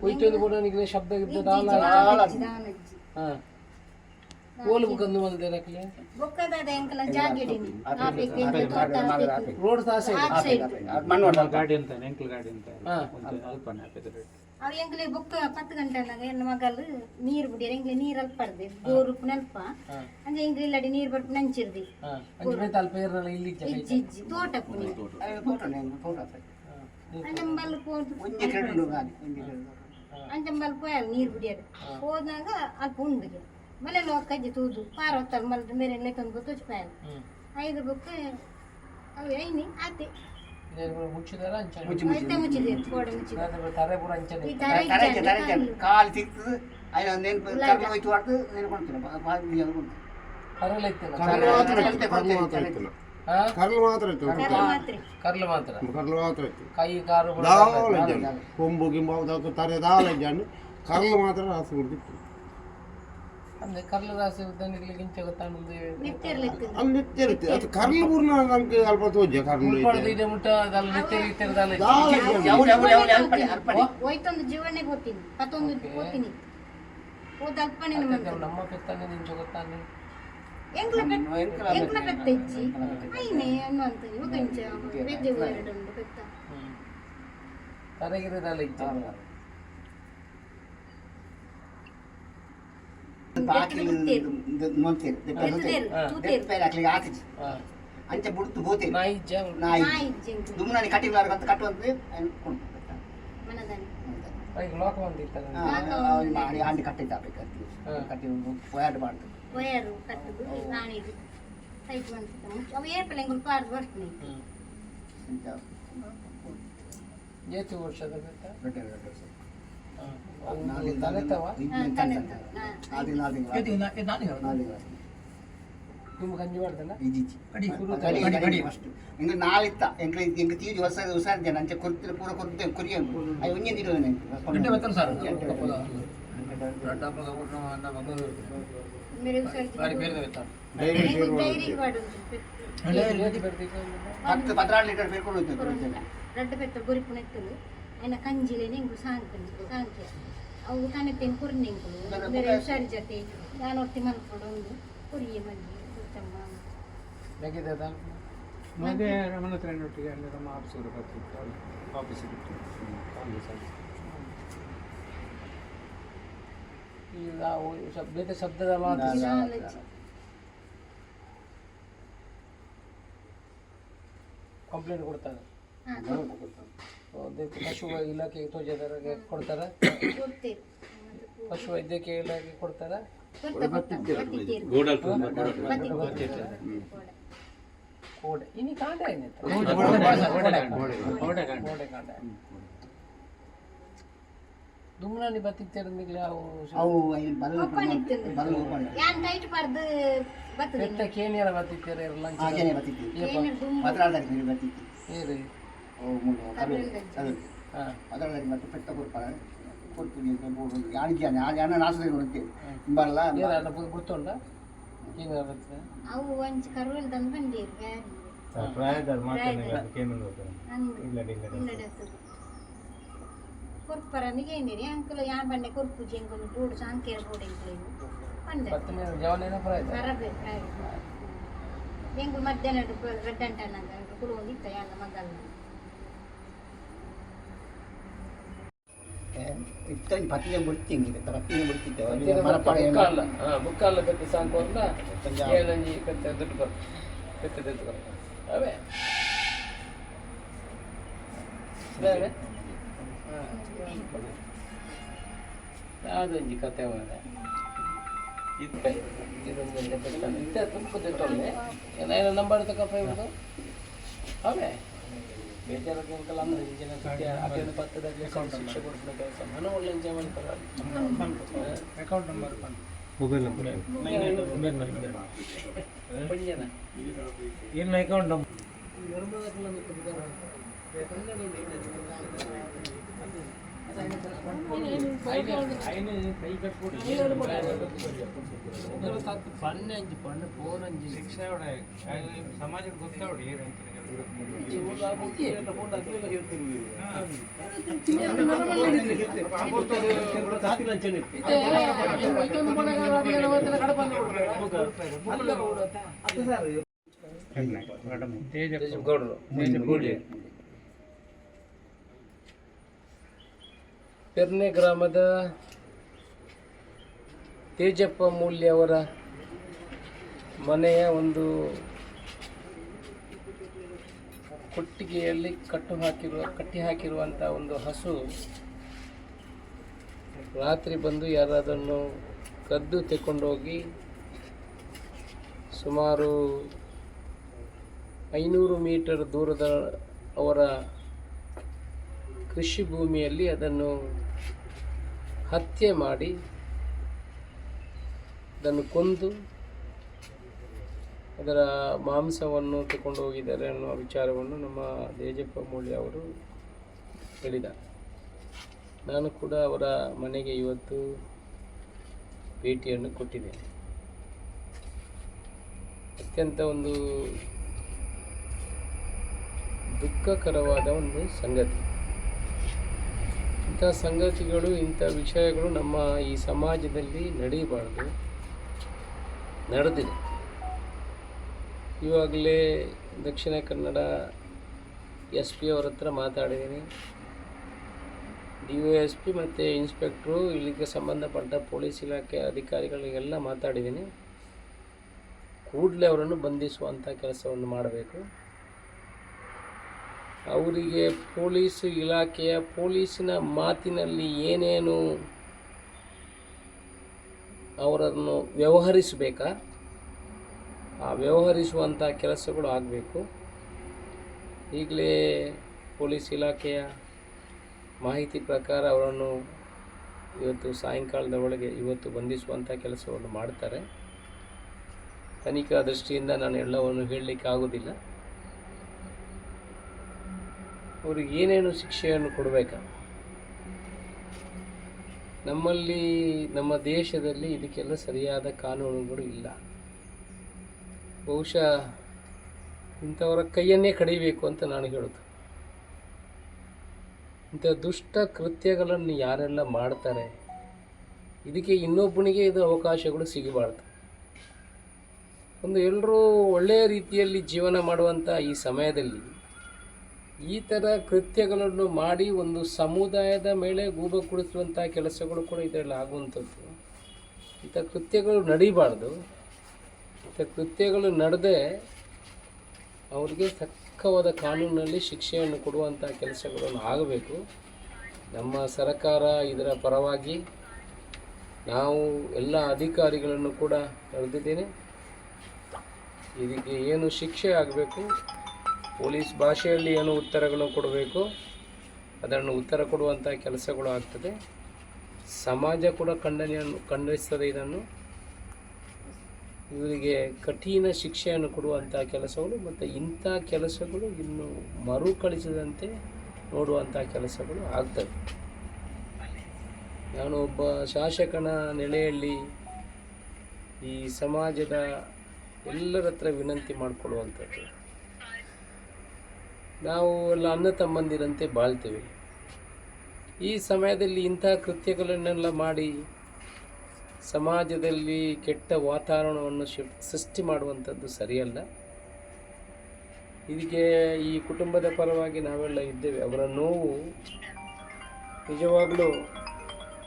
ಕುಯ್ತೊಂದು ಕೂಡ ನಿಮಗೆ ಶಬ್ದ ಗಿದ್ದ ದಾಲ ಹಾ. ಓಲು ರಕ್ಲೆ ಎಂಕಲ ಜಾಗಿಡಿನಿ ಆಪಿಕ್ ತೋಟ ರೋಡ್ ತಾಸೆ ಆ ಸೈಡ್. ಮಣ್ಣು ಹೊಡೆದ ಗಾಡಿ ಅಂತ ಎಂಕ್ಲ್ ಗಾಡಿ ಅಂತ. ಹಾ. ಒಂದು ಅಲ್ಪನೆ ಹಾಕಿದ್ರೆ. ಅವ್ ಎಂಕ್ಲೆ ಬೊಕ್ಕ ಪತ್ತು ಗಂಟೆನಾಗ ಹೆಣ್ಣು ಮಗಲು ನೀರು ಬಿಡಿಯರ್ ಎಂಕ್ಲೆ ನೀರ್ ಅಲ್ಪಡ್ದೆ ಬೋರು ನೆಲ್ಪ. ಹಾ. ಅಂದ್ರೆ ಎಂಕ್ಲೆ ಇಲ್ಲಡಿ ನೀರ್ ಬರ್ಪು ನಂಚಿರ್ದಿ. ತೋಟ ಪುನಿ ಫೋಟೋ ಅಂಜಂಬಲ್ ಒಂಜಿ ಕ್ರೆಡಿಟ್ ಅಂಜಂಬಲ್ ಪೋಯಲ್ ನೀರ್ ಹೋದಾಗ ಅಲ್ಪ ಉಂಡಿಗೆ ಮಲೆ ಲೋಕ ಕಜ್ಜಿ ತೂದು. ಪಾರ ಹೊತ್ತಲ್ ಮಲ್ದ ಮೇರೆ ಲೆಕ್ಕಂದು ಗೊತ್ತು ಪಾಯಲ್ ಹ್ಮ್. ಐದು ಬುಕ್ ಅವು ಐನಿ ಆತಿ ಮುಚ್ಚಿದಾರ ಅಂಚನೆ ಮುಚ್ಚಿ ಐತೆ ಕರಲ ಮಾತ್ರ ಹಾ ಕರ್ಲು ಮಾತ್ರ. ಇತ್ತು ಕರ್ಲು ಮಾತ್ರ. ಕರ್ಲು ಮಾತ್ರ ಇತ್ತು. ಕೈ ಕಾರು ಬಿಡ ದಾವಲ ಇದ್ದಾನೆ ಕೊಂಬು ಗಿಂಬು ತರೆ ದಾವಲ ಇದ್ದಾನೆ ಕರ್ಲು ಮಾತ್ರ ರಾಸಿ ಬಿಡ್ತಿತ್ತು ಅಂದ್ರೆ ಕರ್ಲು ರಾಸಿ ಉದ್ದನಿರ್ಲಿ ಗಿಂಚ ಅಲ್ಲಿ ನಿತ್ಯ ಇರುತ್ತೆ. ಅದು ಕರ್ಲು ಪೂರ್ಣ ನಮ್ಗೆ ಅಲ್ಪ ತೋಜ ಕರ್ಲು ಇದೆ ಮುಟ್ಟ ಅದಲ್ಲ ನಿತ್ಯ ಅಲ್ಪಡಿ ಹೋಯ್ತೊಂದು ಜೀವನೇ ಗೊತ್ತೀನಿ ಪತ್ತೊಂದು ಗೊತ್ತೀನಿ ಹೋದ ಅಲ್ಪನೇ ನಮ್ಮ ಪೆತ್ತಾನೆ ನಿಂಚ ಗೊತ್ತಾನೆ ఎంకుల పెద్ద ఇచ్చి అయినే అన్నంత కొంచెం వెజ్ పోయడం పెద్ద తరగిరిదాలు ఇచ్చారు అంచె బుడుతు పోతే దుమ్మునాన్ని కట్టి అంత కట్టు అంతే లోకం అంది కట్టి పోయాడు పాడుతుంది ಬೋತೀನಿ ನಾ ಇಜ್ಜೆ ನಾಯಿ ನಾ ಇಜ್ಜೆ ಎಂಕ್ಲ ದುಮ್ನಾನಿ ಕಟ್ಟಿಲ್ಲ ಅಂತ ಕಟ್ಟುವಂತೆ ಮನದಾನಿ ಈಗ ಲೋಕ ಬಂದಿತ್ತಲ್ಲ ಮಾಡಿ ಆಂಟಿ ಕಟ್ಟಿದ್ದ ಕಟ್ಟಿ ಕಟ್ಟಿ ಹೋಯಾಡು ಮಾಡ್ತು ವಯರು ಕಟ್ಟುದು ರಾಣಿದು ಸೈಟ್ ಬಂತು ಅವು ಏರ್ಪಲ್ ಎಂಗುಲ್ ಪಾರ್ದು ಬರ್ತೀನಿ ಏತು ವರ್ಷದ ಬೆಟ್ಟ ಬೆಟ್ಟ ತಲೆತವ ತುಂಬ ಕಂಜಿ ಮಾಡ್ದಲ್ಲ ಎಂಗ ನಾಳಿತ್ತ ಎಂಗ ಎಂಗ ತೀಜಿ ಹೊಸ ಹೊಸ ಜನ ಅಂಚೆ ಕೊರ್ತಿರ ಪೂರ ಕೊರ್ತೆ ಕುರಿಯ ಅಯ್ಯ ಒಂಜೆ ప్రాంతాపక అవసరం అన్న మమ్మల్ని వారి పేరు పెడతాను పత్ర పత్రాలు ಸಾಂಕೆ ಅವು ತಾನೆ ತೆಂಗ್ ಬೇರೆ ಹುಷಾರಿ ನಾನು ಒಟ್ಟಿ ಮನ್ಕೊಂಡು ಕುರಿಯ ಮಂದಿ ಕುರ್ತಮ್ಮ ಮದುವೆ ರಮಣ ಹತ್ರ ಒಟ್ಟಿಗೆ ಅಲ್ಲಿ ನಮ್ಮ ಆಫೀಸ್ ಆಫೀಸ್ ಕಾಂಗ್ರೆಸ್ ಆಫೀಸ್ ಶಬ್ದ ಶಬ್ದದ ಕಂಪ್ಲೇಂಟ್ ಕೊಡ್ತಾರೆ. ಪಶು ಇಲಾಖೆಗೆ ತೋಜದವರಿಗೆ ಕೊಡ್ತಾರೆ. ಪಶು ವೈದ್ಯಕೀಯ ಇಲಾಖೆ ಕೊಡ್ತಾರೆ. ಕೋಡೆ ಇನ್ನು ಕಾಂಡ ಏನಿತ್ತು? ಕೋಡೆ. ಕಾಂಡ. ದುಮ್ನಾನಿ ಬತ್ತಿತ್ತೇರಂದಿಗ್ಲಿ ಅವು ಅವು ಇಲ್ಲಿ ಬಲ್ಲ ಒಪ್ಪಣಿತ್ತು ಬಲ್ಲ ಓಪನ್ ಯಾನ್ ಟೈಟ್ ಪರ್ದು ಬತ್ತದ ಬೆಟ್ಟ ಕೇನಿಯರ ಬತ್ತಿತ್ತೇರ ಲಂಚ ಹಾಗೇನೆ ಬರ್ತಿತ್ತು ಏನಿರ್ ದುಂಬು ಪದ್ನಾರು ತಾರೀಕು ಬರ್ತಿತ್ತು ಏರಿ ಓ ಮೂರು ಅದು ಹಾಂ ಅದರಲ್ಲಿ ಮತ್ತೆ ಪೆಟ್ಟ ಕೊಡ್ತಾರೆ ಕೊಡ್ತೀನಿ ಯಾಣಿಗೆ ಯಾಣ ನಾಸದಲ್ಲಿ ಬರುತ್ತೆ ಬರಲ್ಲ ಏರ ಅನ್ನ ಗುರ್ತುಂಡ ಏನು ಬರ್ತದೆ ಅವು ಒಂಚ ಕರುವಲ್ ತಂದು ಬಂದಿರು ಬ್ಯಾರಿ ಅಂದು ಇಲ್ಲಡೆ ಕೊರ್ಪರನಿಗೆ ಏನಿರಿ ಅಂಕಲ್ ಯಾನ್ ಬಂಡೆ ಕೊರ್ಪುಜಿ ಎಂಕೊಂಡು ಬೋಡು ಸಾಂಕೇರ ಬೋಡು ಎಂಕಲೇನು ಪ್ರಾಯ ಬರಬೇಕು ಎಂಗು ಮಧ್ಯಾಹ್ನ ರೆಡ್ ಅಂಟನಂಗ ಕುಡುವಂದಿತ್ತ ಯಾನ ಮಗಲ್ಲ ಇತ್ತೊಂದು ಪತ್ತಿಗೆ ಬಿಡ್ತೀನಿ ಪತ್ತಿಗೆ ಬಿಡ್ತಿದ್ದೆ ಮರಪಾಡ ಮುಕ್ಕಾಲ ಮುಕ್ಕಾಲ ಕತ್ತಿ ಸಾಕು ಅಂತ ಏಳಂಜಿ ಕತ್ತೆ ದುಡ್ಡು ಬರ್ ಕತ್ತೆ ದುಡ್ಡು ಬರ್ ಅವೇ ಬೇರೆ ಯಾವುದೊಂಜಿ ಕತೆ ಮಾರೆ ಇದೆ ಇದೊಂದು ತುಂಬ ಏನೇನು ನಂಬರ್ ತಕಪ್ಪ ಇವ್ರದ್ದು ಅವೇ ಬೇಜಾರಾಗಿ ಅಂಕಲ್ ಅಂದ್ರೆ ಶಿಕ್ಷೆ ಕೊಡ್ಬಿಡೋ ಕೆಲಸ ಮನ ಒಳ್ಳೆ ಎಂಜಾಯ್ ಮಾಡ್ತಾರೆ. ಅಕೌಂಟ್ ನಂಬರ್ ಏನು ಅಕೌಂಟ್ ನಂಬರ್ ಪನ್ನೆ ಫೋನ್ ಅಂಜಿ ಶಿಕ್ಷೆ ಸಮಾಜಕ್ಕೆ ಗೊತ್ತಾವಡಿ ಏನಂತ ಪೆರ್ನೆ ಗ್ರಾಮದ ತೇಜಪ್ಪ ಮೂಲ್ಯ ಅವರ ಮನೆಯ ಒಂದು ಕೊಟ್ಟಿಗೆಯಲ್ಲಿ ಕಟ್ಟು ಹಾಕಿರುವ, ಕಟ್ಟಿ ಹಾಕಿರುವಂಥ ಒಂದು ಹಸು ರಾತ್ರಿ ಬಂದು ಯಾರಾದನ್ನು ಕದ್ದು ತೆಕ್ಕೊಂಡೋಗಿ ಸುಮಾರು ಐನೂರು ಮೀಟರ್ ದೂರದ ಅವರ ಕೃಷಿ ಭೂಮಿಯಲ್ಲಿ ಅದನ್ನು ಹತ್ಯೆ ಮಾಡಿ ಅದನ್ನು ಕೊಂದು ಅದರ ಮಾಂಸವನ್ನು ತಗೊಂಡು ಹೋಗಿದ್ದಾರೆ ಅನ್ನುವ ವಿಚಾರವನ್ನು ನಮ್ಮ ದೇಜಪ್ಪ ಮೌಳ್ಯ ಅವರು ಹೇಳಿದ ನಾನು ಕೂಡ ಅವರ ಮನೆಗೆ ಇವತ್ತು ಭೇಟಿಯನ್ನು ಕೊಟ್ಟಿದ್ದೇನೆ. ಅತ್ಯಂತ ಒಂದು ದುಃಖಕರವಾದ ಒಂದು ಸಂಗತಿ. ಇಂಥ ಸಂಗತಿಗಳು, ಇಂಥ ವಿಷಯಗಳು ನಮ್ಮ ಈ ಸಮಾಜದಲ್ಲಿ ನಡೀಬಾರ್ದು. ನಡೆದಿದೆ. ಇವಾಗಲೇ ದಕ್ಷಿಣ ಕನ್ನಡ ಎಸ್ ಪಿ ಅವ್ರ ಹತ್ರ ಮಾತಾಡಿದ್ದೀನಿ. ಡಿ ಒ ಎಸ್ ಪಿ ಮತ್ತು ಇನ್ಸ್ಪೆಕ್ಟ್ರು, ಇಲ್ಲಿಗೆ ಸಂಬಂಧಪಟ್ಟ ಪೊಲೀಸ್ ಇಲಾಖೆ ಅಧಿಕಾರಿಗಳಿಗೆಲ್ಲ ಮಾತಾಡಿದ್ದೀನಿ. ಕೂಡಲೇ ಅವರನ್ನು ಬಂಧಿಸುವಂಥ ಕೆಲಸವನ್ನು ಮಾಡಬೇಕು. ಅವರಿಗೆ ಪೊಲೀಸ್ ಇಲಾಖೆಯ ಪೊಲೀಸಿನ ಮಾತಿನಲ್ಲಿ ಏನೇನು ಅವರನ್ನು ವ್ಯವಹರಿಸಬೇಕಾ? ಆ ವ್ಯವಹರಿಸುವಂಥ ಕೆಲಸಗಳು ಆಗಬೇಕು. ಈಗಲೇ ಪೊಲೀಸ್ ಇಲಾಖೆಯ ಮಾಹಿತಿ ಪ್ರಕಾರ ಅವರನ್ನು ಇವತ್ತು ಸಾಯಂಕಾಲದ ಒಳಗೆ ಇವತ್ತು ಬಂಧಿಸುವಂಥ ಕೆಲಸವನ್ನು ಮಾಡ್ತಾರೆ. ತನಿಖಾ ದೃಷ್ಟಿಯಿಂದ ನಾನು ಎಲ್ಲವನ್ನು ಹೇಳಲಿಕ್ಕೆ ಆಗೋದಿಲ್ಲ ಅವ್ರಿಗೆ ಏನೇನು ಶಿಕ್ಷೆಯನ್ನು ಕೊಡಬೇಕಾ? ನಮ್ಮಲ್ಲಿ, ನಮ್ಮ ದೇಶದಲ್ಲಿ ಇದಕ್ಕೆಲ್ಲ ಸರಿಯಾದ ಕಾನೂನುಗಳು ಇಲ್ಲ. ಬಹುಶಃ ಇಂಥವರ ಕೈಯನ್ನೇ ಕಡಿಬೇಕು ಅಂತ ನಾನು ಹೇಳೋದು. ಇಂಥ ದುಷ್ಟ ಕೃತ್ಯಗಳನ್ನು ಯಾರೆಲ್ಲ ಮಾಡ್ತಾರೆ, ಇದಕ್ಕೆ ಇನ್ನೊಬ್ಬನಿಗೆ ಇದು ಅವಕಾಶಗಳು ಸಿಗಬಾರ್ದು. ಒಂದು ಎಲ್ಲರೂ ಒಳ್ಳೆಯ ರೀತಿಯಲ್ಲಿ ಜೀವನ ಮಾಡುವಂಥ ಈ ಸಮಯದಲ್ಲಿ ಈ ಥರ ಕೃತ್ಯಗಳನ್ನು ಮಾಡಿ ಒಂದು ಸಮುದಾಯದ ಮೇಲೆ ಗೂಬ ಕುಡಿಸುವಂಥ ಕೆಲಸಗಳು ಕೂಡ ಇದರಲ್ಲಿ ಆಗುವಂಥದ್ದು. ಇಂಥ ಕೃತ್ಯಗಳು ನಡೀಬಾರ್ದು. ಇಂಥ ಕೃತ್ಯಗಳು ನಡೆದೇ ಅವರಿಗೆ ತಕ್ಕವಾದ ಕಾನೂನಿನಲ್ಲಿ ಶಿಕ್ಷೆಯನ್ನು ಕೊಡುವಂಥ ಕೆಲಸಗಳನ್ನು ಆಗಬೇಕು. ನಮ್ಮ ಸರ್ಕಾರ ಇದರ ಪರವಾಗಿ ನಾವು ಎಲ್ಲ ಅಧಿಕಾರಿಗಳನ್ನು ಕೂಡ ಕರೆದಿದ್ದೇನೆ. ಇದಕ್ಕೆ ಏನು ಶಿಕ್ಷೆ ಆಗಬೇಕು ಪೊಲೀಸ್ ಭಾಷೆಯಲ್ಲಿ ಏನು ಉತ್ತರಗಳನ್ನು ಕೊಡಬೇಕು, ಅದನ್ನು ಉತ್ತರ ಕೊಡುವಂಥ ಕೆಲಸಗಳು ಆಗ್ತದೆ. ಸಮಾಜ ಕೂಡ ಖಂಡನೆಯನ್ನು, ಖಂಡಿಸ್ತದೆ ಇದನ್ನು. ಇವರಿಗೆ ಕಠಿಣ ಶಿಕ್ಷೆಯನ್ನು ಕೊಡುವಂಥ ಕೆಲಸಗಳು ಮತ್ತು ಇಂಥ ಕೆಲಸಗಳು ಇನ್ನು ಮರುಕಳಿಸದಂತೆ ನೋಡುವಂಥ ಕೆಲಸಗಳು ಆಗ್ತವೆ. ನಾನು ಒಬ್ಬ ಶಾಸಕನ ನೆಲೆಯಲ್ಲಿ ಈ ಸಮಾಜದ ಎಲ್ಲರ ಹತ್ರ ವಿನಂತಿ ಮಾಡಿಕೊಳ್ಳುವಂಥದ್ದು. ನಾವು ಎಲ್ಲ ಅಣ್ಣ ತಮ್ಮಂದಿರಂತೆ ಬಾಳ್ತೇವೆ. ಈ ಸಮಯದಲ್ಲಿ ಇಂಥ ಕೃತ್ಯಗಳನ್ನೆಲ್ಲ ಮಾಡಿ ಸಮಾಜದಲ್ಲಿ ಕೆಟ್ಟ ವಾತಾವರಣವನ್ನು ಸೃಷ್ಟಿ ಮಾಡುವಂಥದ್ದು ಸರಿಯಲ್ಲ. ಇದಕ್ಕೆ ಈ ಕುಟುಂಬದ ಪರವಾಗಿ ನಾವೆಲ್ಲ ಇದ್ದೇವೆ. ಅವರ ನೋವು ನಿಜವಾಗಲೂ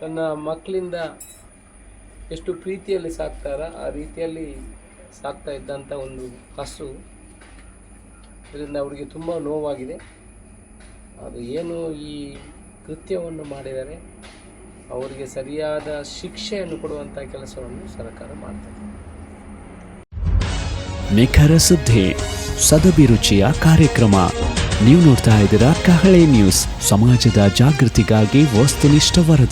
ತನ್ನ ಮಕ್ಕಳಿಂದ ಎಷ್ಟು ಪ್ರೀತಿಯಲ್ಲಿ ಸಾಕ್ತಾರ, ಆ ರೀತಿಯಲ್ಲಿ ಸಾಕ್ತಾ ಇದ್ದಂಥ ಒಂದು ಹಸು ಇದರಿಂದ ಅವರಿಗೆ ತುಂಬ ನೋವಾಗಿದೆ. ಅದು ಏನು ಈ ಕೃತ್ಯವನ್ನು ಮಾಡಿದರೆ ಅವರಿಗೆ ಸರಿಯಾದ ಶಿಕ್ಷೆಯನ್ನು ಕೊಡುವಂಥ ಕೆಲಸವನ್ನು ಸರ್ಕಾರ ಮಾಡ್ತದೆ. ನಿಖರ ಸುದ್ದಿ ಸದಭಿರುಚಿಯ ಕಾರ್ಯಕ್ರಮ. ನೀವು ನೋಡ್ತಾ ಇದ್ದೀರಾ ಕಹಳೆ ನ್ಯೂಸ್. ಸಮಾಜದ ಜಾಗೃತಿಗಾಗಿ ವಸ್ತುನಿಷ್ಠ